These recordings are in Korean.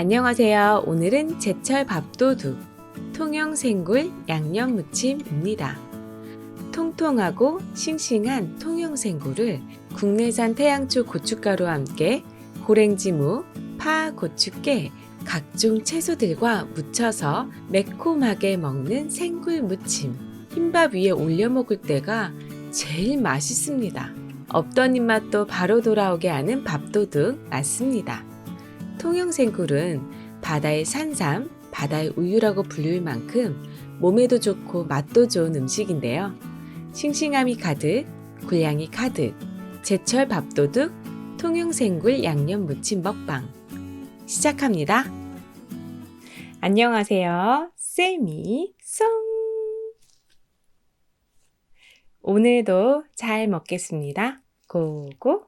안녕하세요. 오늘은 제철 밥도둑 통영 생굴 양념 무침입니다. 통통하고 싱싱한 통영 생굴을 국내산 태양초 고춧가루와 함께 고랭지무, 파, 고추깨, 각종 채소들과 무쳐서 매콤하게 먹는 생굴 무침. 흰밥 위에 올려 먹을 때가 제일 맛있습니다. 없던 입맛도 바로 돌아오게 하는 밥도둑 맞습니다. 통영생굴은 바다의 산삼, 바다의 우유라고 불릴 만큼 몸에도 좋고 맛도 좋은 음식인데요. 싱싱함이 가득, 군량이 가득, 제철 밥도둑, 통영생굴 양념 무침 먹방. 시작합니다. 안녕하세요. 쌤이 송! 오늘도 잘 먹겠습니다. 고고!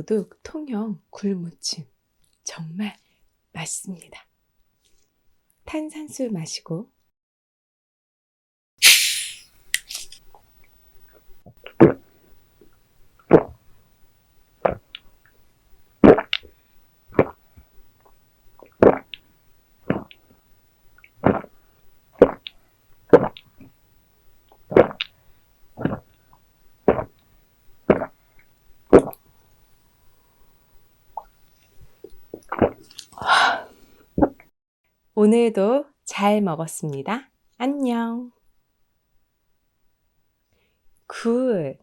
밥도둑 통영 굴무침. 정말 맛있습니다. 탄산수 마시고 오늘도 잘 먹었습니다. 안녕. 굿.